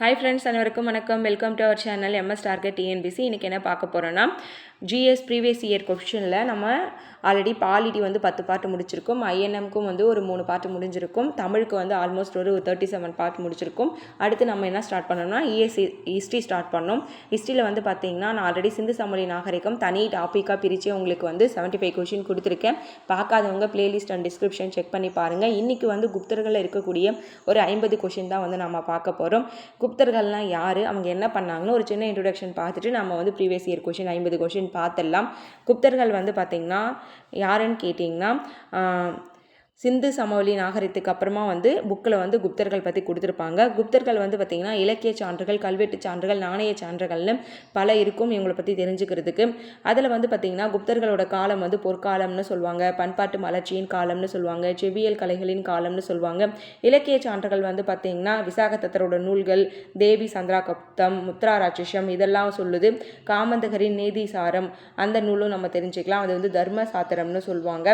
Hi friends அனைவருக்கும் வணக்கம். Welcome to our channel MS target TNPSC இன்றைக்கி என்ன பார்க்க போகிறோன்னா ஜிஎஸ் ப்ரீவியஸ் இயர் கொஷினில் நம்ம ஆல்ரெடி பாலிட்டி வந்து பத்து பாட்டு முடிச்சிருக்கும். ஐஎன்எம்க்கும் வந்து ஒரு மூணு பாட்டு முடிஞ்சிருக்கும். தமிழுக்கு வந்து ஆல்மோஸ்ட் ஒரு தேர்ட்டி செவன் பாட்டு முடிச்சிருக்கும். அடுத்து நம்ம என்ன ஸ்டார்ட் பண்ணோம்னா இஎஸ்சி ஹிஸ்ட்ரி ஸ்டார்ட் பண்ணோம். ஹிஸ்ட்ரியில் வந்து பார்த்தீங்கன்னா நான் ஆல்ரெடி சிந்து சமொழி நாகரிகம் தனி டாப்பிக்காக பிரித்து உங்களுக்கு வந்து செவன்ட்டி ஃபைவ் கொஷின் கொடுத்துருக்கேன். பார்க்காதவங்க பிளேலிஸ்ட் அண்ட் டிஸ்கிரிப்ஷன் செக் பண்ணி பாருங்கள் இன்றைக்கி வந்து குப்தர்களில் இருக்கக்கூடிய ஒரு ஐம்பது கொஷின் தான் வந்து நம்ம பார்க்க போகிறோம் குப்தர்கள்லாம் யார்? அவங்க என்ன பண்ணாங்கன்னு ஒரு சின்ன இன்ட்ரொடக்ஷன் பார்த்துட்டு நம்ம வந்து ப்ரீவியஸ் இயர் கொஷின் ஐம்பது கொஷின் பார்த்துடலாம். குப்தர்கள் வந்து பார்த்திங்கன்னா யாருன்னு கேட்டிங்கன்னா சிந்து சமவெளி நாகரிகத்துக்கு அப்புறமா வந்து புக்கில் வந்து குப்தர்கள் பற்றி கொடுத்துருப்பாங்க. குப்தர்கள் வந்து பார்த்திங்கன்னா இலக்கிய சான்றுகள் கல்வெட்டு சான்றுகள் நாணய சான்றுகள்னு பல இருக்கும் இவங்களை பற்றி தெரிஞ்சுக்கிறதுக்கு. அதில் வந்து பார்த்திங்கன்னா குப்தர்களோட காலம் வந்து பொற்காலம்னு சொல்லுவாங்க. பண்பாட்டு மலர்ச்சியின் காலம்னு சொல்லுவாங்க. செவியல் கலைகளின் காலம்னு சொல்லுவாங்க. இலக்கிய சான்றுகள் வந்து பார்த்திங்கன்னா விசாகதத்தரோட நூல்கள் தேவி சந்திரா கப்தம் முத்ரா ராட்சசம் இதெல்லாம் சொல்லுது. காமந்தகரின் நீதிசாரம் அந்த நூலும் நம்ம தெரிஞ்சுக்கலாம். அது வந்து தர்ம சாத்திரம்னு சொல்லுவாங்க.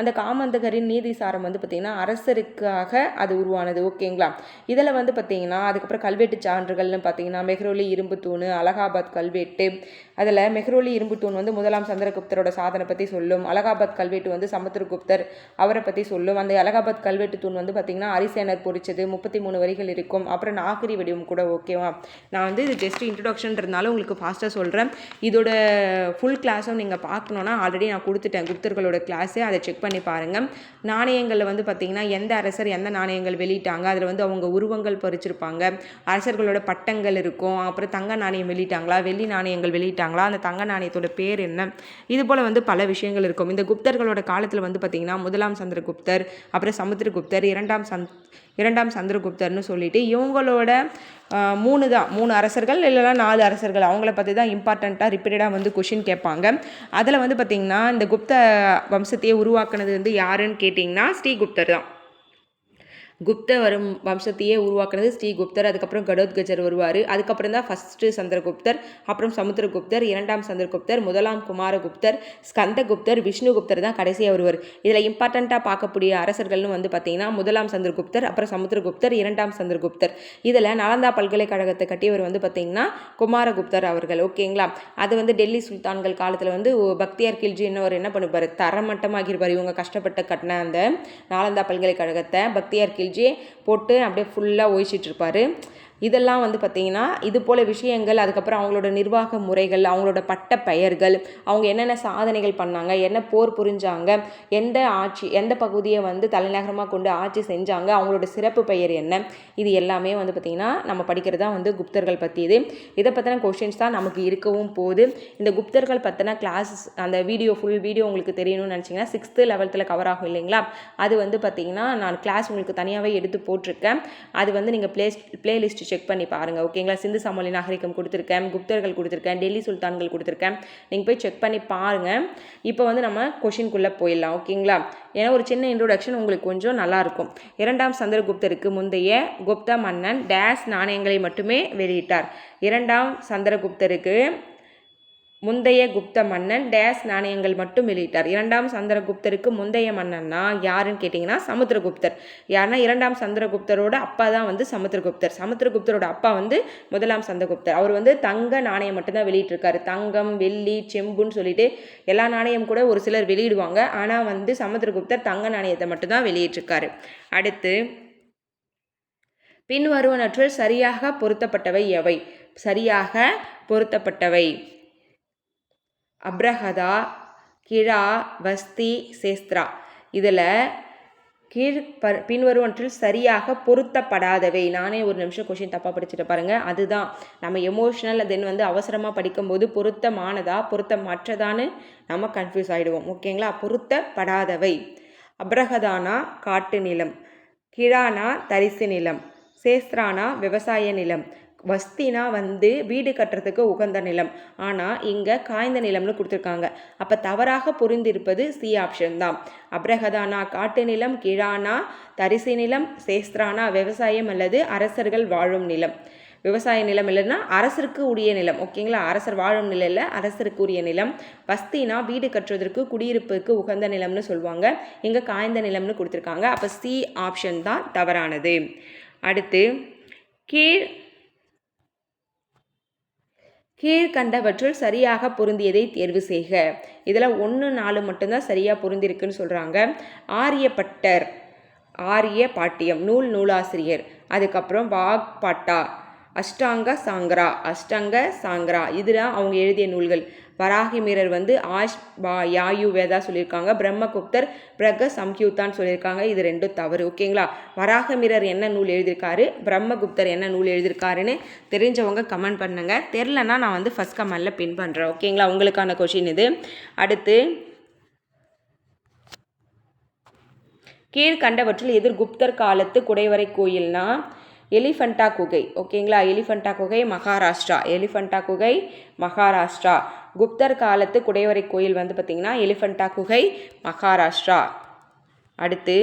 அந்த காமந்தகரின் நீதிசாரம் அதிகாரம் வந்து பார்த்திங்கன்னா அரசருக்காக அது உருவானது. ஓகேங்களா? இதில் வந்து பார்த்திங்கன்னா அதுக்கப்புறம் கல்வெட்டு சான்றுகள்னு பார்த்திங்கன்னா மெஹ்ரோலி இரும்பு தூண் அலகாபாத் கல்வெட்டு அதில் மெஹ்ரோலி இரும்பு தூண் வந்து முதலாம் சந்திரகுப்தரோட சாதனை பற்றி சொல்லும். அலகாபாத் கல்வெட்டு வந்து சமுத்திரகுப்தர் அவரை பற்றி சொல்லும். அந்த அலகாபாத் கல்வெட்டு தூண் வந்து பார்த்திங்கன்னா அரிசேனர் பொறிச்சது முப்பத்தி மூணு வரிகள் இருக்கும். அப்புறம் நாகரி வடிவம் கூட ஓகேவா நான் வந்து இது ஜஸ்ட் இன்ட்ரடக்ஷன்றதுனால உங்களுக்கு ஃபாஸ்ட்டாக சொல்கிறேன் இதோட ஃபுல் கிளாஸும் நீங்கள் பார்க்கணுன்னா ஆல்ரெடி நான் கொடுத்துட்டேன். குப்தர்களோட கிளாஸு அதை செக் பண்ணி பாருங்கள் நாணயங்களில் வந்து பார்த்திங்கன்னா எந்த அரசர் எந்த நாணயங்கள் வெளியிட்டாங்க? அதில் வந்து அவங்க உருவங்கள் பறிச்சிருப்பாங்க. அரசர்களோட பட்டங்கள் இருக்கும். அப்புறம் தங்க நாணயம் வெளியிட்டாங்களா? வெள்ளி நாணயங்கள் வெளியிட்டாங்க வெளியிட்டாங்களா அந்த தங்க நாணயத்தோட பேர் என்ன? இது போல் வந்து பல விஷயங்கள் இருக்கும். இந்த குப்தர்களோட காலத்தில் வந்து பார்த்திங்கன்னா முதலாம் சந்திரகுப்தர் அப்புறம் சமுத்திரகுப்தர் இரண்டாம் சந்த் இரண்டாம் சந்திரகுப்தர்னு சொல்லிட்டு இவங்களோட மூணு தான். மூணு அரசர்கள் இல்லைனா நாலு அரசர்கள். அவங்கள பற்றி தான் இம்பார்ட்டண்ட்டாக ரிப்பீட்டடாக வந்து கொஷின் கேட்பாங்க. அதில் வந்து பார்த்திங்கன்னா இந்த குப்த வம்சத்தையே உருவாக்குனது வந்து யாருன்னு கேட்டிங்கன்னா ஸ்ரீகுப்தர் தான். குப்த வரும் வம்சத்தையே உருவாக்குனது ஸ்ரீகுப்தர் அதுக்கப்புறம் கடோத்கஜர் வருவார். அதுக்கப்புறம் தான் ஃபஸ்ட்டு சந்திரகுப்தர் அப்புறம் சமுத்திரகுப்தர் இரண்டாம் சந்திரகுப்தர் முதலாம் குமாரகுப்தர் ஸ்கந்தகுப்தர் விஷ்ணுகுப்தர் தான் கடைசியாக வருவார். இதில் இம்பார்ட்டண்ட்டாக பார்க்கக்கூடிய அரசர்கள்னு வந்து பார்த்தீங்கன்னா முதலாம் சந்திரகுப்தர் அப்புறம் சமுத்திரகுப்தர் இரண்டாம் சந்திரகுப்தர். இதில் நாலந்தா பல்கலைக்கழகத்தை கட்டியவர் வந்து பார்த்தீங்கன்னா குமாரகுப்தர் அவர்கள். ஓகேங்களா அது வந்து டெல்லி சுல்தான்கள் காலத்தில் வந்து பக்தியார் கில்ஜி என்னவர் என்ன பண்ணுவார் தரமட்டமாகிருப்பார். இவங்க கஷ்டப்பட்டு கட்டின அந்த நாலந்தா பல்கலைக்கழகத்தை பக்தியார் கில்ஜி எல்ஜி போட்டு அப்படியே ஃபுல்லாக ஒழிச்சிட்ருப்பார் இதெல்லாம் வந்து பார்த்திங்கன்னா இது போல் விஷயங்கள் அதுக்கப்புறம் அவங்களோட நிர்வாக முறைகள் அவங்களோட பட்ட பெயர்கள் அவங்க என்னென்ன சாதனைகள் பண்ணாங்க என்ன போர் புரிஞ்சாங்க எந்த ஆட்சி எந்த பகுதியை வந்து தலைநகரமாக கொண்டு ஆட்சி செஞ்சாங்க அவங்களோட சிறப்பு பெயர் என்ன இது எல்லாமே வந்து பார்த்திங்கன்னா நம்ம படிக்கிறது தான் வந்து குப்தர்கள் பற்றி இது இதை பற்றின கொஷின்ஸ் தான் நமக்கு இருக்கவும் போகுது. இந்த குப்தர்கள் பற்றின கிளாஸஸ் அந்த வீடியோ ஃபுல் வீடியோ உங்களுக்கு தெரியணும்னு நினச்சிங்கன்னா சிக்ஸ்த்து லெவல்த்தில் கவர் ஆகும் இல்லைங்களா? அது வந்து பார்த்திங்கன்னா நான் கிளாஸ் உங்களுக்கு தனியாகவே எடுத்து போட்டிருக்கேன். அது வந்து நீங்கள் ப்ளே ப்ளேலிஸ்ட் செக் பண்ணி பாருங்கள் ஓகேங்களா சிந்து சமொழி நாகரிகம் கொடுத்துருக்கேன் குப்தர்கள் கொடுத்துருக்கேன் டெல்லி சுல்தான்கள் கொடுத்துருக்கேன். நீங்கள் போய் செக் பண்ணி பாருங்கள் இப்போ வந்து நம்ம கொஷின்குள்ளே போயிடலாம். ஓகேங்களா ஏன்னா ஒரு சின்ன இன்ட்ரோடக்ஷன் உங்களுக்கு கொஞ்சம் நல்லாயிருக்கும் இரண்டாம் சந்திரகுப்தருக்கு முந்தைய குப்த மன்னன் டேஸ் நாணயங்களை மட்டுமே வெளியிட்டார். இரண்டாம் சந்திரகுப்தருக்கு முந்தைய குப்த மன்னன் டேஸ் நாணயங்கள் மட்டும் வெளியிட்டார். இரண்டாம் சந்திரகுப்தருக்கு முந்தைய மன்னன்னா யாருன்னு கேட்டிங்கன்னா சமுத்திரகுப்தர். யாருன்னா இரண்டாம் சந்திரகுப்தரோட அப்பா தான் வந்து சமுத்திரகுப்தர். சமுத்திரகுப்தரோட அப்பா வந்து முதலாம் சந்திரகுப்தர். அவர் வந்து தங்க நாணயம் மட்டும்தான் வெளியிட்டிருக்காரு. தங்கம் வெள்ளி செம்புன்னு சொல்லிட்டு எல்லா நாணயம் கூட ஒரு சிலர் வெளியிடுவாங்க. ஆனால் வந்து சமுத்திரகுப்தர் தங்க நாணயத்தை மட்டும்தான் வெளியிட்டிருக்காரு. அடுத்து பின்வருவனற்றுள் சரியாக பொருத்தப்பட்டவை எவை? சரியாக பொருத்தப்பட்டவை. அப்ரஹதா கிழா வஸ்தி சேஸ்திரா. இதில் கீழ் ப பின்வருவற்றில் சரியாக பொருத்தப்படாதவை. நானே ஒரு நிமிஷம் கொஷின் தப்பாக படிச்சுட்டு பாருங்கள் அதுதான். நம்ம எமோஷ்னல் தென் வந்து அவசரமாக படிக்கும்போது பொருத்தமானதா பொருத்தமற்றதான்னு நம்ம கன்ஃபியூஸ் ஆகிடுவோம் ஓகேங்களா? பொருத்தப்படாதவை. அப்ரஹதானா காட்டு நிலம். கிழானா தரிசு நிலம். சேஸ்திரானா விவசாய நிலம். வஸ்தினா வந்து வீடு கட்டுறதுக்கு உகந்த நிலம். ஆனால் இங்கே காய்ந்த நிலம்னு கொடுத்துருக்காங்க. அப்போ தவறாக புரிந்திருப்பது சி ஆப்ஷன் தான். அப்ரஹதானா காட்டு நிலம் கிழானா தரிசு நிலம் சேஸ்திரானா விவசாயம் அல்லது அரசர்கள் வாழும் நிலம். விவசாய நிலம் இல்லைன்னா அரசருக்கு உரிய நிலம். ஓகேங்களா அரசர் வாழும் நிலையில் அரசருக்கு உரிய நிலம். வஸ்தினா வீடு கட்டுவதற்கு குடியிருப்புக்கு உகந்த நிலம்னு சொல்லுவாங்க. இங்கே காய்ந்த நிலம்னு கொடுத்துருக்காங்க. அப்போ சி ஆப்ஷன் தான் தவறானது. அடுத்து கீழ் கீழ்கண்டவற்றுள் சரியாக பொருந்தியதை தேர்வு செய்க. இதில் ஒன்று நாலு மட்டும்தான் சரியாக பொருந்திருக்குன்னு சொல்கிறாங்க ஆரியப்பட்டர் ஆரிய பாட்டியம் நூல் நூலாசிரியர் அதுக்கப்புறம் வாக்பாட்டா அஷ்டாங்க சாங்கரா அஷ்டாங்க சாங்கரா இதுதான் அவங்க எழுதிய நூல்கள். வராகிமீரர் வந்து ஆஷ் பா யாயு வேதா சொல்லியிருக்காங்க பிரம்மகுப்தர் பிரக சம்கியூத்தான் சொல்லியிருக்காங்க இது ரெண்டும் தவறு ஓகேங்களா? வராகமீரர் என்ன நூல் எழுதியிருக்காரு பிரம்மகுப்தர் என்ன நூல் எழுதியிருக்காருன்னு தெரிஞ்சவங்க கமெண்ட் பண்ணுங்க. தெரிலனா நான் வந்து ஃபஸ்ட் கமெண்டில் பின் பண்ணுறேன் ஓகேங்களா? உங்களுக்கான கொஷின் இது. அடுத்து கீழ்கண்டவற்றில் எதிர் குப்தர் காலத்து குடைவரை கோயில்னா எலிஃபண்டா குகை ஓகேங்களா? எலிஃபண்டா குகை மகாராஷ்டிரா. எலிஃபண்டா குகை மகாராஷ்டிரா. குப்தர் காலத்து குடைவரை கோயில் வந்து பார்த்திங்கன்னா எலிஃபண்டா குகை மகாராஷ்டிரா. அடுத்து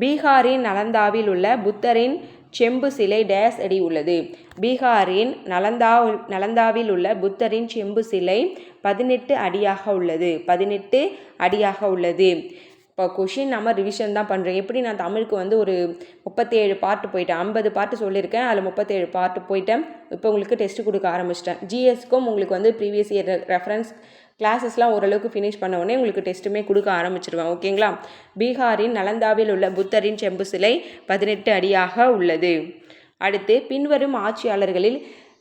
பீகாரின் நலந்தாவில் உள்ள புத்தரின் செம்பு சிலை டேஸ் அடி உள்ளது. பீகாரின் நலந்தா நலந்தாவில் உள்ள புத்தரின் செம்பு சிலை பதினெட்டு அடியாக உள்ளது. பதினெட்டு அடியாக உள்ளது. இப்போ கொஷின் நம்ம ரிவிஷன் தான் பண்ணுறேன் எப்படி நான் தமிழுக்கு வந்து ஒரு முப்பத்தேழு பார்ட்டு போயிட்டேன். ஐம்பது பார்ட்டு சொல்லியிருக்கேன். அதில் முப்பத்தேழு பார்ட்டு போயிட்டேன். இப்போ உங்களுக்கு டெஸ்ட் கொடுக்க ஆரம்பிச்சிட்டேன். ஜிஎஸ்க்கும் உங்களுக்கு வந்து ப்ரீவியஸ் இயர் ரெஃபரன்ஸ் கிளாஸஸ்லாம் ஓரளவுக்கு ஃபினிஷ் பண்ண உடனே உங்களுக்கு டெஸ்ட்டுமே கொடுக்க ஆரம்பிச்சிருவேன். ஓகேங்களா பீகாரின் நலந்தாவில் உள்ள புத்தரின் செம்பு சிலை பதினெட்டு அடியாக உள்ளது. அடுத்து பின்வரும் ஆட்சியாளர்களில்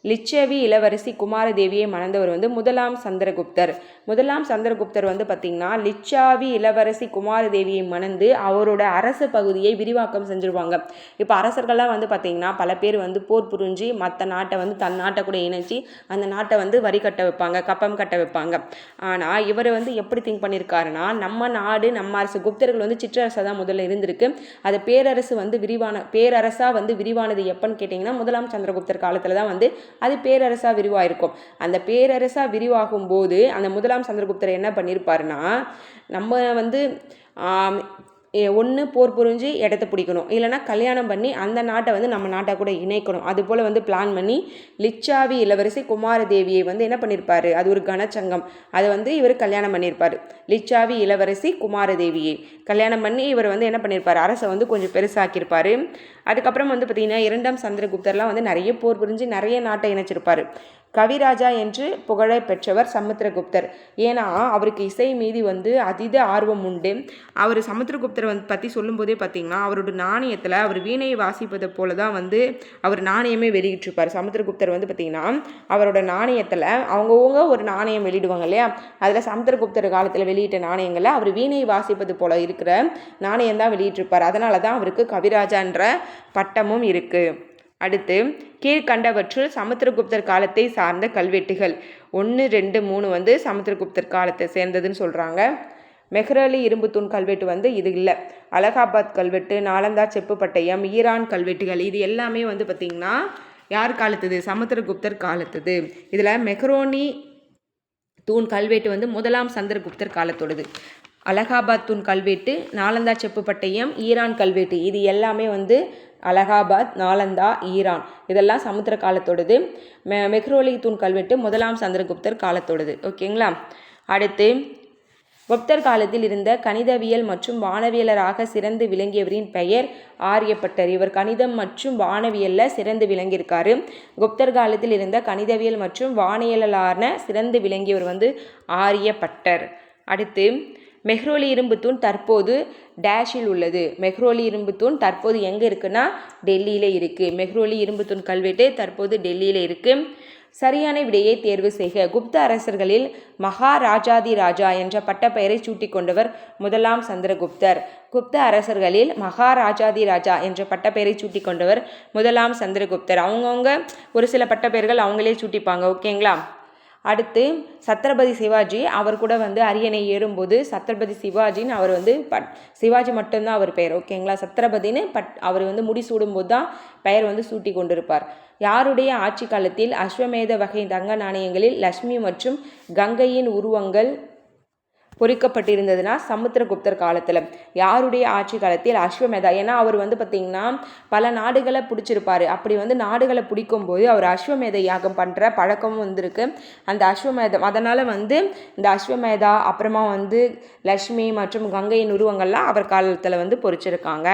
லிச்சவி இளவரசி குமாரதேவியை மணந்தவர் வந்து முதலாம் சந்திரகுப்தர். முதலாம் சந்திரகுப்தர் வந்து பார்த்திங்கன்னா லிச்சாவி இளவரசி குமாரதேவியை மணந்து அவரோட அரசு பகுதியை விரிவாக்கம் செஞ்சுருவாங்க. இப்போ அரசர்கள்லாம் வந்து பார்த்திங்கன்னா பல பேர் வந்து போர் புரிஞ்சு மற்ற நாட்டை வந்து தன் நாட்டை கூட இணைச்சி அந்த நாட்டை வந்து வரி கட்ட வைப்பாங்க கப்பம் கட்ட வைப்பாங்க. ஆனால் இவர் வந்து எப்படி திங்க் பண்ணியிருக்காருன்னா நம்ம நாடு நம்ம அரசு குப்தர்கள் வந்து சிற்றரசாக தான் முதல்ல இருந்திருக்கு. அது பேரரசு வந்து விரிவான பேரரசாக வந்து விரிவானது எப்போன்னு கேட்டிங்கன்னா முதலாம் சந்திரகுப்தர் காலத்தில் தான் வந்து அது பேரரசாக விரிவாயிருக்கும். அந்த பேரரசாக விரிவாகும் போது அந்த முதலாம் சந்திரகுப்தர் என்ன பண்ணியிருப்பாருன்னா நம்ம வந்து ஒன்று போர் புரிஞ்சு இடத்த பிடிக்கணும். இல்லைனா கல்யாணம் பண்ணி அந்த நாட்டை வந்து நம்ம நாட்டை கூட இணைக்கணும். அது போல் வந்து பிளான் பண்ணி லிச்சாவி இளவரசி குமாரதேவியை வந்து என்ன பண்ணியிருப்பார் அது ஒரு கனச்சங்கம். அதை வந்து இவர் கல்யாணம் பண்ணியிருப்பார் லிச்சாவி இளவரசி குமாரதேவியை கல்யாணம் பண்ணி இவர் வந்து என்ன பண்ணியிருப்பார் அரசை வந்து கொஞ்சம் பெருசாக்கியிருப்பார். அதுக்கப்புறம் வந்து பார்த்திங்கன்னா இரண்டாம் சந்திரகுப்தர்லாம் வந்து நிறைய போர் புரிஞ்சு நிறைய நாட்டை இணைச்சிருப்பார். கவிராஜா என்று புகழை பெற்றவர் சமுத்திரகுப்தர். ஏன்னா அவருக்கு இசை மீதி வந்து அதீத ஆர்வம் உண்டு. அவர் சமுத்திரகுப்தர் வந்து பற்றி சொல்லும்போதே பார்த்தீங்கன்னா அவரோட நாணயத்தில் அவர் வீணையை வாசிப்பதை போல தான் வந்து அவர் நாணயமே வெளியிட்டிருப்பார். சமுத்திரகுப்தர் வந்து பார்த்திங்கன்னா அவரோட நாணயத்தில் அவங்கவுங்க ஒரு நாணயம் வெளியிடுவாங்க இல்லையா? அதில் சமுத்திரகுப்தர் காலத்தில் வெளியிட்ட நாணயங்களில் அவர் வீணையை வாசிப்பது போல இருக்கிற நாணயம் தான் வெளியிட்டிருப்பார். அதனால தான் அவருக்கு கவிராஜான்ற பட்டமும் இருக்குது அடுத்து கீழ்கண்டவற்றுள் சமுத்திரகுப்தர் காலத்தை சார்ந்த கல்வெட்டுகள். ஒன்று ரெண்டு மூணு வந்து சமுத்திரகுப்தர் காலத்தை சேர்ந்ததுன்னு சொல்கிறாங்க மெஹ்ரலி இரும்பு தூண் கல்வெட்டு வந்து இது இல்லை. அலகாபாத் கல்வெட்டு நாலந்தா செப்பு பட்டயம் ஈரான் கல்வெட்டுகள் இது எல்லாமே வந்து பார்த்திங்கன்னா யார் காலத்துது? சமுத்திரகுப்தர் காலத்துது. இதில் மெஹ்ரோனி தூண் கல்வெட்டு வந்து முதலாம் சந்திரகுப்தர் காலத்தோடது. அலகாபாத் தூண் கல்வெட்டு நாலந்தா செப்பு பட்டயம் ஈரான் கல்வெட்டு. இது எல்லாமே வந்து அலகாபாத் நாலந்தா ஈரான். இதெல்லாம் சமுத்திர காலத்தோடது. மெ மெக்ரோலி தூண் கல்வெட்டு முதலாம் சந்திரகுப்தர் காலத்தோடது. ஓகேங்களா? அடுத்து குப்தர் காலத்தில் இருந்த கணிதவியல் மற்றும் வானவியலராக சிறந்து விளங்கியவரின் பெயர் ஆரியப்பட்டர். இவர் கணிதம் மற்றும் வானவியலில் சிறந்து விளங்கியிருக்காரு. குப்தர் காலத்தில் இருந்த கணிதவியல் மற்றும் வானியலான சிறந்து விளங்கியவர் வந்து ஆரியப்பட்டர். அடுத்து மெஹ்ரோலி இரும்பு தூண் தற்போது டேஷில் உள்ளது. மெஹ்ரோலி இரும்பு தூண் தற்போது எங்கே இருக்குன்னா டெல்லியில் இருக்குது மெஹ்ரோலி இரும்பு தூண் கல்வெட்டு தற்போது டெல்லியில் இருக்குது சரியான விடையை தேர்வு செய்க. குப்த அரசர்களில் மகாராஜாதி ராஜா என்ற பட்டப்பெயரை சூட்டிக்கொண்டவர் முதலாம் சந்திரகுப்தர். குப்த அரசர்களில் மகாராஜாதி ராஜா என்ற பட்டப்பெயரை சூட்டிக்கொண்டவர் முதலாம் சந்திரகுப்தர். அவங்கவுங்க ஒரு சில பட்டப்பெயர்கள் அவங்களே சூட்டிப்பாங்க. ஓகேங்களா? அடுத்து சத்ரபதி சிவாஜி அவர் கூட வந்து அரியணை ஏறும்போது சத்ரபதி சிவாஜின்னு அவர் வந்து பட் சிவாஜி மட்டும்தான் அவர் பெயர் ஓகேங்களா சத்ரபதினு பட் அவர் வந்து முடி சூடும்போது தான் பெயர் வந்து சூட்டி கொண்டிருப்பார். யாருடைய ஆட்சி காலத்தில் அஸ்வமேத வகை தங்க நாணயங்களில் லக்ஷ்மி மற்றும் கங்கையின் உருவங்கள் பொறிக்கப்பட்டிருந்ததுன்னா சமுத்திரகுப்தர் காலத்தில். யாருடைய ஆட்சி காலத்தில் அஸ்வமேதா? ஏன்னா அவர் வந்து பார்த்திங்கன்னா பல நாடுகளை பிடிச்சிருப்பார். அப்படி வந்து நாடுகளை பிடிக்கும்போது அவர் அஸ்வமேத யாகம் பண்ணுற பழக்கமும் வந்திருக்கு. அந்த அஸ்வமேதம் அதனால் வந்து இந்த அஸ்வமேதா அப்புறமா வந்து லக்ஷ்மி மற்றும் கங்கையின் உருவங்கள்லாம் அவர் காலத்தில் வந்து பொறிச்சிருக்காங்க.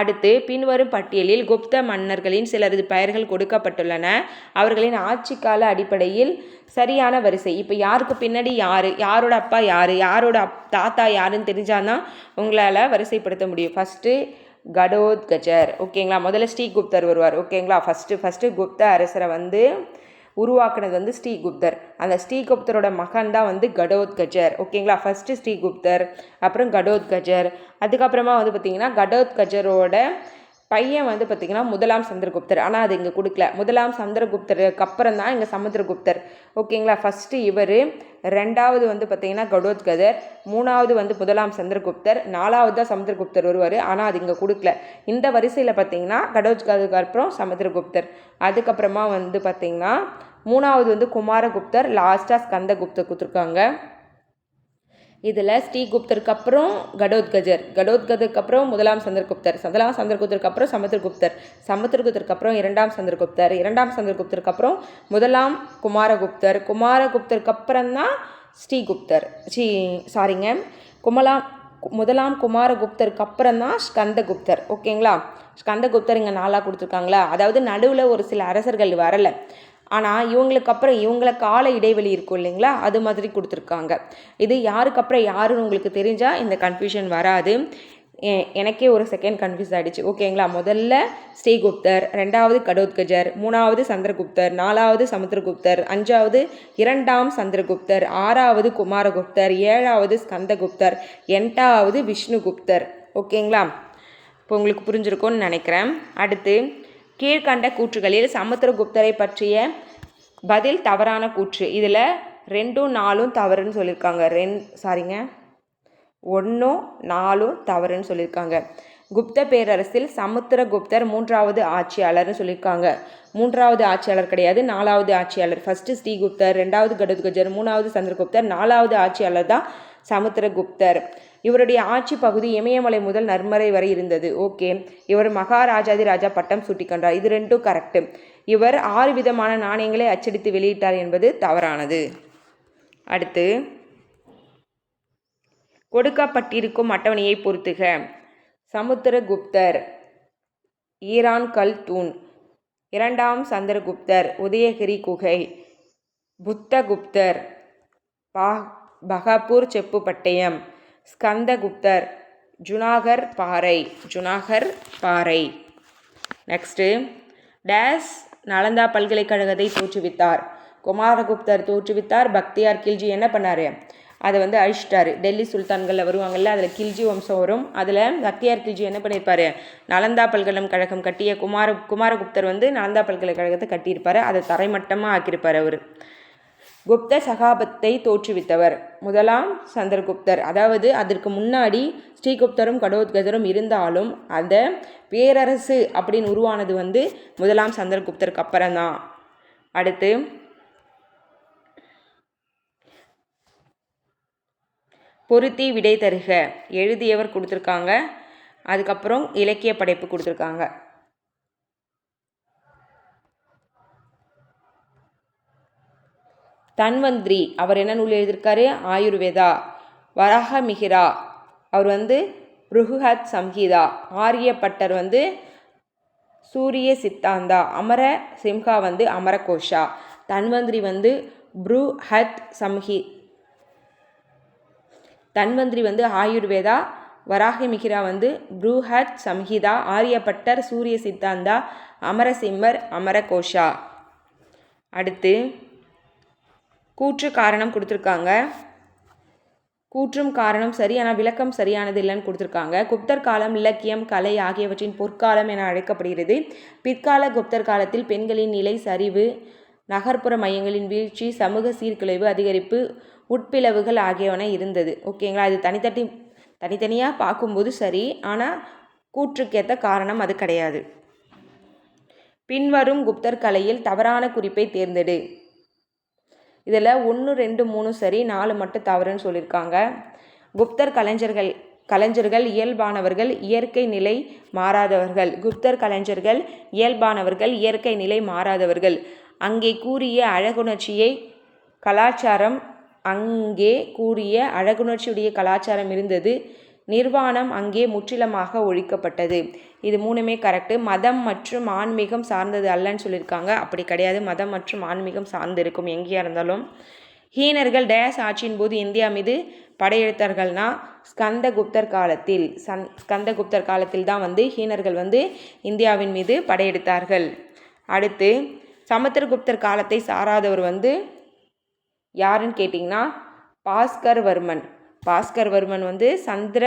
அடுத்து பின்வரும் பட்டியலில் குப்த மன்னர்களின் சிலரது பெயர்கள் கொடுக்கப்பட்டுள்ளன. அவர்களின் ஆட்சி கால அடிப்படையில் சரியான வரிசை. இப்போ யாருக்கு பின்னாடி யார்? யாரோட அப்பா யார்? யாரோட அப் தாத்தா யாருன்னு தெரிஞ்சாதான் உங்களால் வரிசைப்படுத்த முடியும். ஃபஸ்ட்டு கடோத்கஜர். ஓகேங்களா? முதல்ல ஸ்ரீகுப்தர் வருவார். ஓகேங்களா? ஃபஸ்ட்டு ஃபஸ்ட்டு குப்த அரசரை வந்து உருவாக்குனது வந்து ஸ்ரீகுப்தர். அந்த ஸ்ரீகுப்தரோட மகன் தான் வந்து கடோத்கஜர். ஓகேங்களா? ஃபஸ்ட்டு ஸ்ரீகுப்தர் அப்புறம் கடோத்கஜர். அதுக்கப்புறமா வந்து பார்த்திங்கன்னா கடோத்கஜரோட பையன் வந்து பார்த்திங்கன்னா முதலாம் சந்திரகுப்தர். ஆனால் அது இங்கே கொடுக்கல. முதலாம் சந்திரகுப்தருக்கு அப்புறம் தான் இங்கே சமுத்திரகுப்தர். ஓகேங்களா? ஃபஸ்ட்டு இவர். ரெண்டாவது வந்து பார்த்திங்கன்னா கடோத்கதர் மூணாவது வந்து முதலாம் சந்திரகுப்தர். நாலாவது தான் சமுத்திரகுப்தர் வருவார். ஆனால் அது இங்கே கொடுக்கல. இந்த வரிசையில் பார்த்திங்கன்னா கடோத்கதருக்கு அப்புறம் சமுத்திரகுப்தர். அதுக்கப்புறமா வந்து பார்த்திங்கன்னா மூணாவது வந்து குமாரகுப்தர். லாஸ்ட்டாக ஸ்கந்தகுப்தர் கொடுத்துருக்காங்க. இதில் ஸ்ரீகுப்தருக்கு அப்புறம் கடோத்கஜர் கடோத்கஜருக்கு அப்புறம் முதலாம் சந்திரகுப்தர் முதலாம் சந்திரகுப்தருக்கு அப்புறம் சமுத்திரகுப்தர் சமுத்திரகுப்தருக்கு அப்புறம் இரண்டாம் சந்திரகுப்தர் இரண்டாம் சந்திரகுப்தருக்கு அப்புறம் முதலாம் குமாரகுப்தர் குமாரகுப்தருக்கு அப்புறம் தான் ஸ்ரீகுப்தர் ஸ்ரீ சாரிங்க குமலாம் முதலாம் குமாரகுப்தருக்கு அப்புறம் தான் ஸ்கந்தகுப்தர் ஓகேங்களா? ஸ்கந்தகுப்தர் இங்கே நாளாக கொடுத்துருக்காங்களா? அதாவது நடுவில் ஒரு சில அரசர்கள் வரலை. ஆனால் இவங்களுக்கு அப்புறம் இவங்களை கால இடைவெளி இருக்கும் இல்லைங்களா? அது மாதிரி கொடுத்துருக்காங்க. இது யாருக்கு அப்புறம் யாருன்னு உங்களுக்கு தெரிஞ்சால் இந்த கன்ஃபியூஷன் வராது. எனக்கே ஒரு செகண்ட் கன்ஃபியூஸ் ஆகிடுச்சு ஓகேங்களா முதல்ல ஸ்ரீகுப்தர் ரெண்டாவது கடோத்கஜர் மூணாவது சந்திரகுப்தர் நாலாவது சமுத்திரகுப்தர் அஞ்சாவது இரண்டாம் சந்திரகுப்தர் ஆறாவது குமாரகுப்தர் ஏழாவது ஸ்கந்தகுப்தர் எட்டாவது விஷ்ணுகுப்தர். ஓகேங்களா இப்போ உங்களுக்கு புரிஞ்சிருக்கும்னு நினைக்கிறேன். அடுத்து கீழ்கண்ட கூற்றுகளில் சமுத்திரகுப்தரை பற்றிய பதில் தவறான கூற்று. இதில் ரெண்டும் நாலும் தவறுன்னு சொல்லியிருக்காங்க ரெண் சாரிங்க ஒன்றும் நாலும் தவறுன்னு சொல்லியிருக்காங்க குப்த பேரரசில் சமுத்திரகுப்தர் மூன்றாவது ஆட்சியாளர்னு சொல்லியிருக்காங்க மூன்றாவது ஆட்சியாளர் கிடையாது நாலாவது ஆட்சியாளர். ஃபஸ்ட்டு ஸ்ரீகுப்தர் ரெண்டாவது கடத்கஜர் மூணாவது சந்திரகுப்தர் நாலாவது ஆட்சியாளர் தான் சமுத்திரகுப்தர். இவருடைய ஆட்சி பகுதி இமயமலை முதல் நர்மறை வரை இருந்தது. ஓகே. இவர் மகாராஜாதி ராஜா பட்டம் சூட்டிக்கொண்டார். இது ரெண்டும் கரெக்டு இவர் ஆறு விதமான நாணயங்களை அச்சடித்து வெளியிட்டார் என்பது தவறானது. அடுத்து கொடுக்கப்பட்டிருக்கும் அட்டவணையை பொறுத்துக. சமுத்திரகுப்தர் ஈரான் கல் தூண். இரண்டாம் சந்திரகுப்தர் உதயகிரி குகை. புத்தகுப்தர் பா பகாப்பூர் செப்பு பட்டயம். ஸ்கந்தகுப்தர் ஜுனாகர் பாறை. ஜுனாகர் பாறை. நெக்ஸ்ட்டு டேஸ் நலந்தா பல்கலைக்கழகத்தை தோற்றுவித்தார். குமாரகுப்தர் தோற்றுவித்தார். பக்தியார் கில்ஜி என்ன பண்ணார்? அதை வந்து அழிச்சிட்டார். டெல்லி சுல்தான்களில் வருவாங்கள்ல அதில் கில்ஜி வம்சம் வரும். அதில் பக்தியார் கில்ஜி என்ன பண்ணியிருப்பார் நலந்தா பல்கலைக்கழகம் கட்டிய குமார குமாரகுப்தர் வந்து நலந்தா பல்கலைக்கழகத்தை கட்டியிருப்பார். அதை தரைமட்டமாக ஆக்கியிருப்பார் அவர். குப்த சகாபத்தை தோற்றுவித்தவர். முதலாம் சந்திரகுப்தர். அதாவது அதற்கு முன்னாடி ஸ்ரீகுப்தரும் கடோத்கதரும் இருந்தாலும் அந்த பேரரசு அப்படின்னு உருவானது வந்து முதலாம் சந்திரகுப்தருக்கு அப்புறம்தான். அடுத்து பொருத்தி விடை தருக. எழுதியவர் கொடுத்துருக்காங்க. அதுக்கப்புறம் இலக்கிய படைப்பு கொடுத்துருக்காங்க. தன்வந்திரி அவர் என்ன நூல் எழுதியிருக்காரு? ஆயுர்வேதா. வராகமிகிரா அவர் வந்து ருகுஹத் சம்ஹிதா. ஆரியப்பட்டர் வந்து சூரிய சித்தாந்தா. அமர சிம்ஹா வந்து அமரகோஷா. தன்வந்திரி வந்து ப்ரூஹத் சம்ஹி தன்வந்திரி வந்து ஆயுர்வேதா. வராகமிகிரா வந்து ப்ரூஹத் சம்ஹிதா. ஆரியப்பட்டர் சூரிய சித்தாந்தா. அமரசிம்மர் அமரகோஷா. அடுத்து கூற்று காரணம் கொடுத்துருக்காங்க. கூற்றும் காரணம் சரி ஆனால் விளக்கம் சரியானது இல்லைன்னு கொடுத்துருக்காங்க. குப்தர் காலம் இலக்கியம் கலை ஆகியவற்றின் பொற்காலம் என அழைக்கப்படுகிறது. பிற்கால குப்தர் காலத்தில் பெண்களின் நிலை சரிவு நகர்ப்புற மையங்களின் வீழ்ச்சி சமூக சீர்குலைவு அதிகரிப்பு உட்பிளவுகள் ஆகியவன இருந்தது. ஓகேங்களா? அது தனித்தட்டி தனித்தனியாக பார்க்கும்போது சரி ஆனால் கூற்றுக்கேற்ற காரணம் அது கிடையாது. பின்வரும் குப்தர் கலையில் தவறான குறிப்பை தேர்ந்தெடு. இதில் ஒன்று ரெண்டு மூணு சரி நாலு மட்டும் தவறுன்னு சொல்லியிருக்காங்க. குப்தர் கலைஞர்கள் கலைஞர்கள் இயல்பானவர்கள் இயற்கை நிலை மாறாதவர்கள். குப்தர் கலைஞர்கள் இயல்பானவர்கள் இயற்கை நிலை மாறாதவர்கள். அங்கே கூறிய அழகுணர்ச்சியை கலாச்சாரம் அங்கே கூறிய அழகுணர்ச்சியுடைய கலாச்சாரம் இருந்தது. நிர்வாணம் அங்கே முற்றிலுமாக ஒழிக்கப்பட்டது. இது மூணுமே கரெக்டு மதம் மற்றும் ஆன்மீகம் சார்ந்தது அல்லன்னு சொல்லியிருக்காங்க. அப்படி கிடையாது. மதம் மற்றும் ஆன்மீகம் சார்ந்து இருக்கும் எங்கேயா இருந்தாலும் ஹீனர்கள் டேஸ் ஆட்சியின் போது இந்தியா மீது படையெடுத்தார்கள்னா ஸ்கந்தகுப்தர் காலத்தில் சந் ஸ்கந்தகுப்தர் காலத்தில் தான் வந்து ஹீனர்கள் வந்து இந்தியாவின் மீது படையெடுத்தார்கள். அடுத்து சமுத்திரகுப்தர் காலத்தை சாராதவர் வந்து யாருன்னு கேட்டிங்கன்னா பாஸ்கர் வர்மன். பாஸ்கர்வர்மன் வந்து சந்திர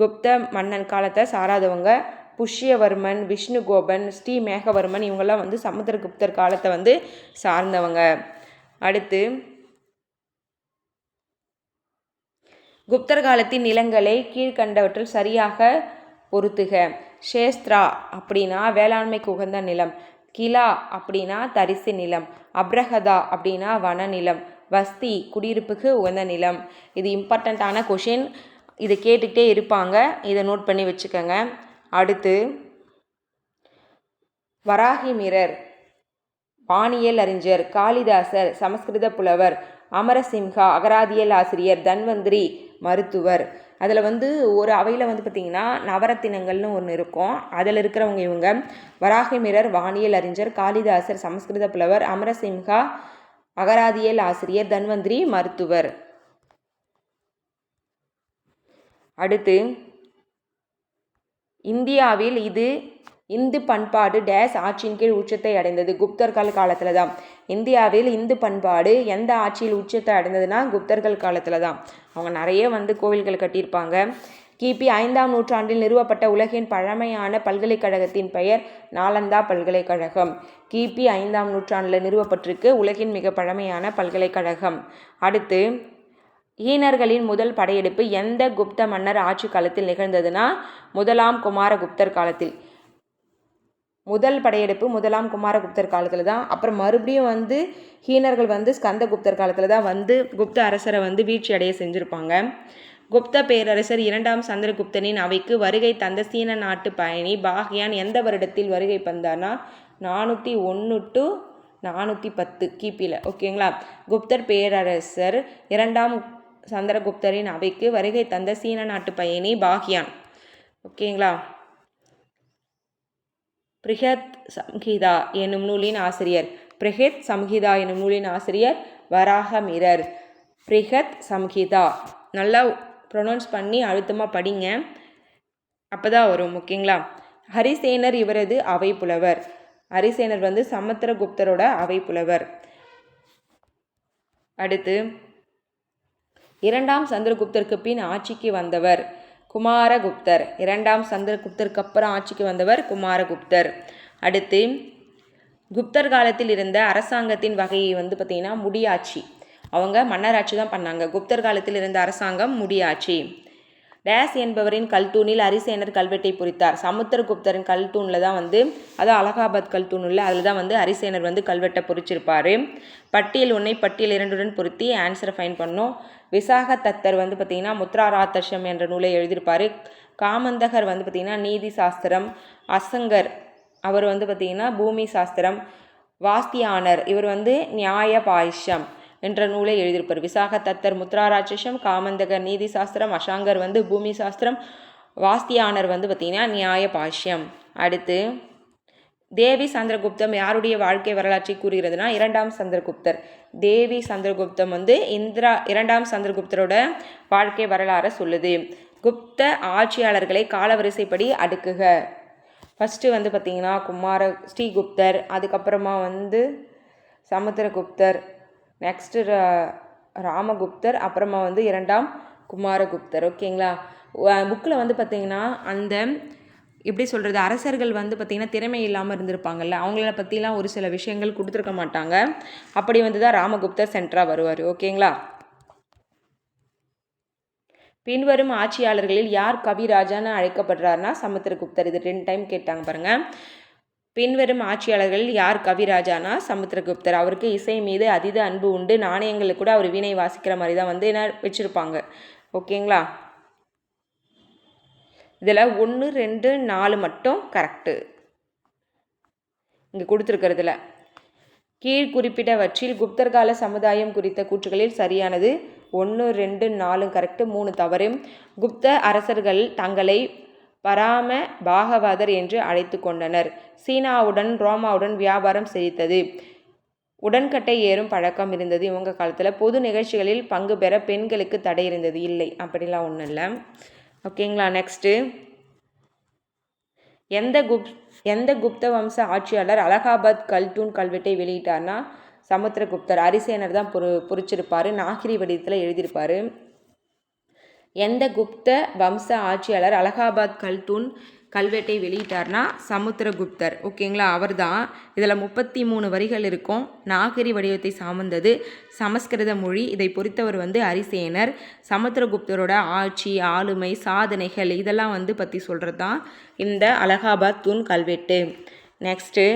குப்த மன்னன் காலத்தை சாராதவங்க. புஷ்யவர்மன் விஷ்ணுகோபன் ஸ்ரீ மேகவர்மன் இவங்கெல்லாம் வந்து சமுத்திரகுப்தர் காலத்தை வந்து சார்ந்தவங்க. அடுத்து குப்தர் காலத்தின் நிலங்களை கீழ்கண்டவற்றில் சரியாக பொருத்துக. ஷேஸ்த்ரா அப்படின்னா வேளாண்மைக்கு உகந்த நிலம். கிலா அப்படின்னா தரிசு நிலம். அப்ரஹதா அப்படின்னா வன நிலம் வஸ்தி குடியிருப்புக்கு உகந்த நிலம். இது இம்பார்ட்டண்ட்டான கொஷின் இதை கேட்டுக்கிட்டே இருப்பாங்க. இதை நோட் பண்ணி வச்சுக்கோங்க. அடுத்து வராகி மிரர் வானியல் அறிஞர் காளிதாசர் சமஸ்கிருத புலவர் அமரசிம்ஹா அகராதியல் ஆசிரியர் தன்வந்திரி மருத்துவர். அதில் வந்து ஒரு அவையில் வந்து பார்த்திங்கன்னா நவரத்தினங்கள்னு ஒன்று இருக்கும். அதில் இருக்கிறவங்க இவங்க. வராகி மிரர் வானியல் அறிஞர் காளிதாசர் சமஸ்கிருத புலவர் அமரசிம்ஹா அகராதியல் ஆசிரியர் தன்வந்திரி மருத்துவர். அடுத்து இந்தியாவில் இது இந்து பண்பாடு டேஸ் ஆட்சியின் கீழ் உச்சத்தை அடைந்தது. குப்தர்கள் காலத்தில் தான் இந்தியாவில் இந்து பண்பாடு எந்த ஆட்சியில் உச்சத்தை அடைந்ததுன்னா குப்தர்கள் காலத்தில் தான் அவங்க நிறைய வந்து கோவில்கள் கட்டியிருப்பாங்க. கிபி ஐந்தாம் நூற்றாண்டில் நிறுவப்பட்ட உலகின் பழமையான பல்கலைக்கழகத்தின் பெயர் நாலந்தா பல்கலைக்கழகம். கிபி ஐந்தாம் நூற்றாண்டில் நிறுவப்பட்டிருக்கு உலகின் மிக பழமையான பல்கலைக்கழகம். அடுத்து ஈனர்களின் முதல் படையெடுப்பு எந்த குப்த மன்னர் ஆட்சி காலத்தில் நிகழ்ந்ததுன்னா முதலாம் குமாரகுப்தர் காலத்தில். முதல் படையெடுப்பு முதலாம் குமாரகுப்தர் காலத்தில் தான். அப்புறம் மறுபடியும் வந்து ஹீனர்கள் வந்து ஸ்கந்தகுப்தர் காலத்தில் தான் வந்து குப்த அரசரை வந்து வீழ்ச்சி அடைய செஞ்சுருப்பாங்க. குப்த பேரரசர் இரண்டாம் சந்திரகுப்தனின் அவைக்கு வருகை தந்த சீன நாட்டு பயணி பாக்யான் எந்த வருடத்தில் வருகை பந்தார்னா? நானூற்றி ஒன்று டு நானூற்றி பத்து கிபியில் ஓகேங்களா? குப்தர் பேரரசர் இரண்டாம் சந்திரகுப்தரின் அவைக்கு வருகை தந்த சீன நாட்டு பயணி பாக்யான் ஓகேங்களா? பிரிஹத் சம்ஹிதா என்னும் நூலின் ஆசிரியர். பிரிஹத் சம்ஹிதா என்னும் நூலின் ஆசிரியர் வராகமிரர். பிரிஹத் சம்ஹிதா. நல்லா ப்ரொனவுன்ஸ் பண்ணி அழுத்தமாக படிங்க. அப்போ தான் வரும் ஓகேங்களா? ஹரிசேனர் இவரது அவை புலவர் ஹரிசேனர் வந்து சமுத்திரகுப்தரோட அவை புலவர் அடுத்து இரண்டாம் சந்திரகுப்தருக்கு பின் ஆட்சிக்கு வந்தவர் குமாரகுப்தர். இரண்டாம் சந்திரகுப்தருக்கு அப்புறம் ஆட்சிக்கு வந்தவர் குமாரகுப்தர். அடுத்து குப்தர் காலத்தில் இருந்த அரசாங்கத்தின் வகையை வந்து பார்த்திங்கன்னா முடியாட்சி. அவங்க மன்னராட்சி தான் பண்ணாங்க. குப்தர் காலத்தில் இருந்த அரசாங்கம் முடியாட்சி டேஸ் என்பவரின் கல்தூணில் அரிசேனர் கல்வெட்டை பொறித்தார். சமுத்திரகுப்தரின் கல்தூணில் தான் வந்து அதான் அலகாபாத் கல்தூண் இல்லை அதில் தான் வந்து அரிசேனர் வந்து கல்வெட்டை பொறிச்சிருப்பார். பட்டியல் ஒன்றை பட்டியல் இரண்டுடன் பொருத்தி ஆன்சரை ஃபைன் பண்ணோம். விசாக தத்தர் வந்து பார்த்திங்கன்னா முத்ராராத்தஷம் என்ற நூலை எழுதியிருப்பார். காமந்தகர் வந்து பார்த்திங்கன்னா நீதி சாஸ்திரம். அசங்கர் அவர் வந்து பார்த்திங்கன்னா பூமி சாஸ்திரம். வாஸ்தியானர் இவர் வந்து நியாய பாயிஷம். என்ற நூலை எழுதியிருப்பார். விசாக தத்தர் முத்ராராட்சசம் காமந்தகர் நீதி சாஸ்திரம் அஷாங்கர் வந்து பூமி சாஸ்திரம் வாஸ்தியானர் வந்து பார்த்திங்கன்னா நியாய பாஷ்யம். அடுத்து தேவி சந்திரகுப்தம் யாருடைய வாழ்க்கை வரலாற்றை கூறுகிறதுனா இரண்டாம் சந்திரகுப்தர். தேவி சந்திரகுப்தம் வந்து இந்திரா இரண்டாம் சந்திரகுப்தரோட வாழ்க்கை வரலாறை சொல்லுது. குப்த ஆட்சியாளர்களை காலவரிசைப்படி அடுக்குக. ஃபஸ்ட்டு வந்து பார்த்திங்கன்னா குமார ஸ்ரீகுப்தர் அதுக்கப்புறமா வந்து சமுத்திரகுப்தர் நெக்ஸ்ட்டு ராமகுப்தர் அப்புறமா வந்து இரண்டாம் குமாரகுப்தர் ஓகேங்களா புக்கில் வந்து பார்த்திங்கன்னா அந்த எப்படி சொல்கிறது அரசர்கள் வந்து பார்த்திங்கன்னா திறமை இல்லாமல் இருந்திருப்பாங்கல்ல அவங்கள பற்றிலாம் ஒரு சில விஷயங்கள் கொடுத்துருக்க மாட்டாங்க. அப்படி வந்து தான் ராமகுப்தர் சென்ட்ராக வருவார் ஓகேங்களா பின்வரும் ஆட்சியாளர்களில் யார் கவிராஜான்னு அழைக்கப்படுறாருனா சமுத்திரகுப்தர். இது ரெண்டு டைம் கேட்டாங்க பாருங்கள் பின்வரும் ஆட்சியாளர்களில் யார்? கவிராஜானா? சமுத்திரகுப்தர். அவருக்கு இசை மீது அதீத அன்பு உண்டு. நாணயங்களில் கூட அவர் வீணை வாசிக்கிற மாதிரி தான் வந்து என்ன வச்சுருப்பாங்க. ஓகேங்களா? இதில் ஒன்று ரெண்டு நாலு மட்டும் கரெக்டு இங்கே கொடுத்துருக்கிறதுல. கீழ் குறிப்பிட்டவற்றில் குப்தர் கால சமுதாயம் குறித்த கூற்றுகளில் சரியானது. ஒன்று ரெண்டு நாலு கரெக்டு மூணு தவறு குப்த அரசர்கள் தங்களை பராம பாகவதர் என்று அழைத்து கொண்டனர். சீனாவுடன் ரோமாவுடன் வியாபாரம் செழித்தது. உடன்கட்டை ஏறும் பழக்கம் இருந்தது. இவங்க காலத்தில் பொது நிகழ்ச்சிகளில் பங்கு பெற பெண்களுக்கு தடை இருந்தது. இல்லை அப்படிலாம் ஒன்றும் இல்லை. ஓகேங்களா நெக்ஸ்ட்டு எந்த குப் எந்த குப்த வம்ச ஆட்சியாளர் அலகாபாத் கல்தூன் கல்வெட்டை வெளியிட்டார்னா? சமுத்திரகுப்தர் அரிசேனர் தான் பொறு பொறிச்சிருப்பார். நாகிரி வடிவத்தில் எழுதியிருப்பார். எந்த குப்த வம்ச ஆட்சியாளர் அலகாபாத் கல்தூன் கல்வெட்டை வெளியிட்டார்னா சமுத்திரகுப்தர். ஓகேங்களா? அவர் தான் இதில் முப்பத்தி மூணு வரிகள் இருக்கும். நாகரி வடிவத்தை சார்ந்தது சமஸ்கிருத மொழி. இதை பொறுத்தவர் வந்து அரிசேனர். சமுத்திரகுப்தரோட ஆட்சி ஆளுமை சாதனைகள் இதெல்லாம் வந்து பற்றி சொல்கிறது தான் இந்த அலகாபாத் தூண் கல்வெட்டு. நெக்ஸ்ட்டு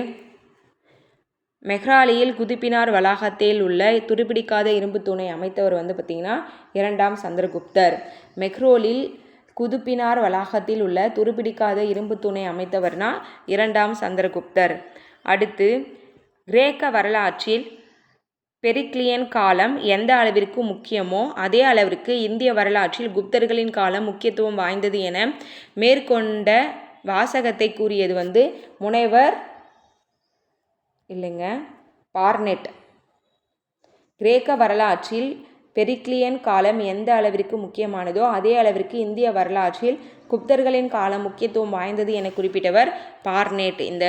மெஹ்ராலியில் குதிப்பினார் வளாகத்தில் உள்ள துருப்பிடிக்காத இரும்பு தூணை அமைத்தவர் வந்து பார்த்திங்கன்னா இரண்டாம் சந்திரகுப்தர். மெஹ்ரோலில் குதுப்பினார் வளாகத்தில் உள்ள துருப்பிடிக்காத இரும்பு தூணை அமைத்தவர்னா இரண்டாம் சந்திரகுப்தர். அடுத்து கிரேக்க வரலாற்றில் பெரிக்லியன் காலம் எந்த அளவிற்கு முக்கியமோ அதே அளவிற்கு இந்திய வரலாற்றில் குப்தர்களின் காலம் முக்கியத்துவம் வாய்ந்தது என மேற்கொண்ட வாசகத்தை கூறியது வந்து முனைவர் இல்லைங்க. பார்னெட். கிரேக்க வரலாற்றில் பெரிக்லியன் காலம் எந்த அளவிற்கு முக்கியமானதோ அதே அளவிற்கு இந்திய வரலாற்றில் குப்தர்களின் காலம் முக்கியத்துவம் வாய்ந்தது என குறிப்பிட்டவர் பார்னேட். இந்த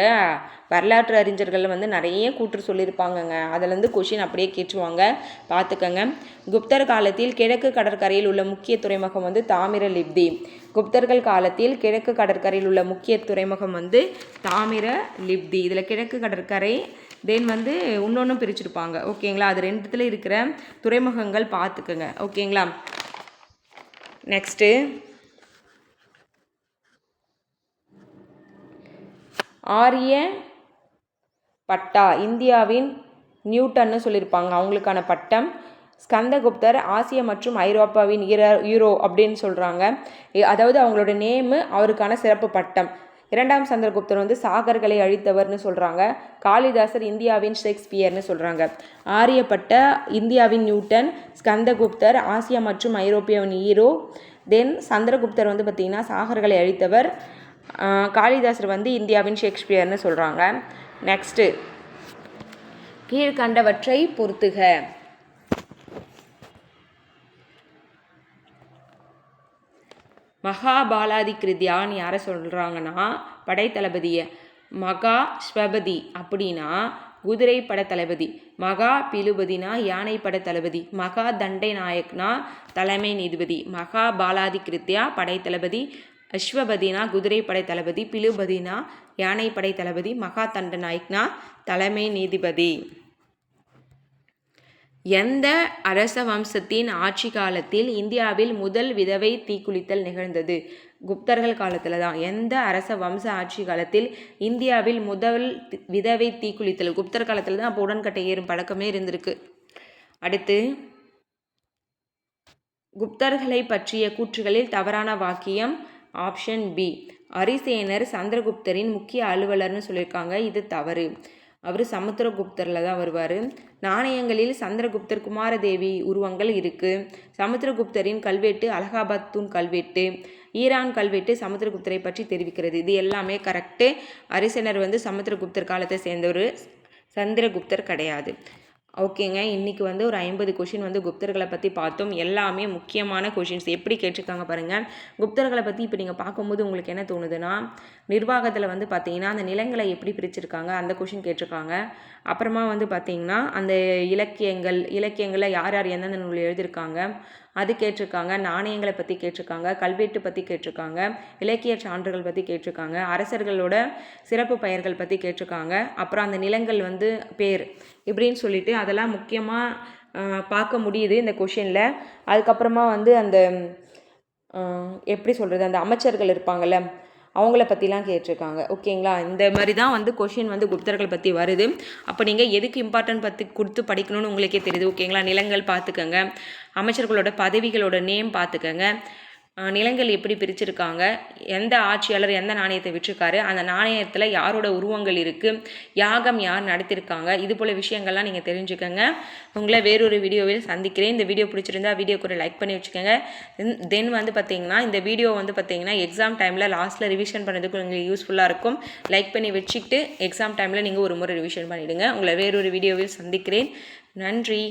வரலாற்று அறிஞர்கள் வந்து நிறைய கூற்று சொல்லியிருப்பாங்கங்க. அதிலேருந்து கொஷின் அப்படியே கேட்டுருவாங்க. பார்த்துக்கங்க. குப்தர் காலத்தில் கிழக்கு கடற்கரையில் உள்ள முக்கிய துறைமுகம் வந்து தாமிர லிப்தி. குப்தர்கள் காலத்தில் கிழக்கு கடற்கரையில் உள்ள முக்கிய துறைமுகம் வந்து தாமிர லிப்தி. இதில் கிழக்கு கடற்கரை தென் வந்து இன்னொன்றும் பிரிச்சிருப்பாங்க. ஓகேங்களா? அது ரெண்டுத்தில் இருக்கிற துறைமுகங்கள் பார்த்துக்குங்க. ஓகேங்களா? நெக்ஸ்ட்டு ஆரிய பட்டா இந்தியாவின் நியூட்டன்னு சொல்லியிருப்பாங்க. அவங்களுக்கான பட்டம். ஸ்கந்தகுப்தர் ஆசிய மற்றும் ஐரோப்பாவின் ஈர ஈரோ அப்படின்னு சொல்கிறாங்க அதாவது அவங்களோட நேமு அவருக்கான சிறப்பு பட்டம். இரண்டாம் சந்திரகுப்தர் வந்து சாகர்களை அழித்தவர்னு சொல்கிறாங்க காளிதாசர் இந்தியாவின் ஷேக்ஸ்பியர்னு சொல்கிறாங்க ஆரியப்பட்ட இந்தியாவின் நியூட்டன் ஸ்கந்தகுப்தர் ஆசியா மற்றும் ஐரோப்பியாவின் ஈரோ. தென் சந்திரகுப்தர் வந்து பார்த்திங்கன்னா சாகர்களை அழித்தவர். காளிதாசர் வந்து இந்தியாவின் ஷேக்ஸ்பியர்னு சொல்கிறாங்க நெக்ஸ்ட்டு கீழ்கண்டவற்றை பொறுத்துக. மகாபாலாதி கிருத்தியான்னு யாரை சொல்கிறாங்கன்னா படைத்தளபதியை மகா ஸ்வபதி அப்படின்னா குதிரை பட தளபதி மகா பிலுபதினா யானை பட தளபதி மகா தண்டை நாயக்னா தலைமை நீதிபதி மகா பாலாதி கிருத்தியா படைத்தளபதி அஸ்வபதினா குதிரைப்படை தளபதி பிலுபதினா யானைப்படை தளபதி மகா தண்ட நாயக்னா தலைமை நீதிபதி. எந்த அரச வம்சத்தின் ஆட்சி காலத்தில் இந்தியாவில் முதல் விதவை தீக்குளித்தல் நிகழ்ந்தது? குப்தர்கள் காலத்தில் தான். எந்த அரச வம்ச ஆட்சி காலத்தில் இந்தியாவில் முதல் விதவை தீக்குளித்தல்? குப்தர் காலத்தில் தான். அப்போ உடன்கட்டை ஏறும் பழக்கமே இருந்திருக்கு. அடுத்து குப்தர்களை பற்றிய கூற்றுகளில் தவறான வாக்கியம் ஆப்ஷன் பி. அரிசேனர் சந்திரகுப்தரின் முக்கிய அலுவலர்னு சொல்லியிருக்காங்க. இது தவறு. அவர் சமுத்திரகுப்தரில் தான் வருவார். நாணயங்களில் சந்திரகுப்தர் குமாரதேவி உருவங்கள் இருக்குது சமுத்திரகுப்தரின் கல்வெட்டு அலகாபாத் தூண் கல்வெட்டு ஈரான் கல்வெட்டு சமுத்திரகுப்தரை பற்றி தெரிவிக்கிறது. இது எல்லாமே கரெக்டு அரிசனர் வந்து சமுத்திரகுப்தர் காலத்தை சேர்ந்தவர். சந்திரகுப்தர் கிடையாது. ஓகேங்க. இன்றைக்கி வந்து ஒரு ஐம்பது கொஷின் வந்து குப்தர்களை பற்றி பார்த்தோம். எல்லாமே முக்கியமான கொஷின்ஸ் எப்படி கேட்டிருக்காங்க பாருங்கள் குப்தர்களை பற்றி இப்போ நீங்கள் பார்க்கும்போது உங்களுக்கு என்ன தோணுதுன்னா நிர்வாகத்தில் வந்து பார்த்தீங்கன்னா அந்த நிலங்களை எப்படி பிரிச்சிருக்காங்க அந்த கொஷின் கேட்டிருக்காங்க. அப்புறமா வந்து பார்த்திங்கன்னா அந்த இலக்கியங்கள் இலக்கியங்களில் யார் யார் எந்தெந்த நூல் எழுதியிருக்காங்க அது கேட்டிருக்காங்க நாணயங்களை பற்றி கேட்டிருக்காங்க கல்வெட்டு பற்றி கேட்டிருக்காங்க இலக்கிய சான்றுகள் பற்றி கேட்டிருக்காங்க அரசர்களோட சிறப்பு பெயர்கள் பற்றி கேட்டிருக்காங்க அப்புறம் அந்த நிலங்கள் வந்து பேர் இப்படின்னு சொல்லிட்டு அதெல்லாம் முக்கியமாக பார்க்க முடியுது இந்த கொஷினில் அதுக்கப்புறமா வந்து அந்த எப்படி சொல்கிறது அந்த அமைச்சர்கள் இருப்பாங்கள்ல அவங்கள பற்றிலாம் கேட்டிருக்காங்க. ஓகேங்களா? இந்த மாதிரி தான் வந்து கொஷின் வந்து குப்தர்கள் பற்றி வருது. அப்போ நீங்கள் எதுக்கு இம்பார்ட்டன்ட் பற்றி கொடுத்து படிக்கணும்னு உங்களுக்கே தெரியுது. ஓகேங்களா? நிலங்கள் பார்த்துக்கோங்க. அமைச்சர்களோட பதவிகளோட நேம் பார்த்துக்கோங்க. நிலங்கள் எப்படி பிரிச்சிருக்காங்க எந்த ஆட்சியாளர் எந்த நாணயத்தை விட்டுருக்காரு அந்த நாணயத்தில் யாரோட உருவங்கள் இருக்குது யாகம் யார் நடத்தியிருக்காங்க இது போல் விஷயங்கள்லாம் நீங்கள் தெரிஞ்சுக்கோங்க. உங்களை வேறொரு வீடியோவில் சந்திக்கிறேன். இந்த வீடியோ பிடிச்சிருந்தா வீடியோக்கு ஒரு லைக் பண்ணி வச்சுக்கோங்க. தென் வந்து பார்த்தீங்கன்னா இந்த வீடியோ வந்து பார்த்தீங்கன்னா எக்ஸாம் டைமில் லாஸ்ட்டில் ரிவிஷன் பண்ணுறதுக்கு உங்களுக்கு யூஸ்ஃபுல்லாக இருக்கும். லைக் பண்ணி வச்சுக்கிட்டு எக்ஸாம் டைமில் நீங்கள் ஒரு முறை ரிவிஷன் பண்ணிவிடுங்க உங்களை வேறொரு வீடியோவில் சந்திக்கிறேன். நன்றி.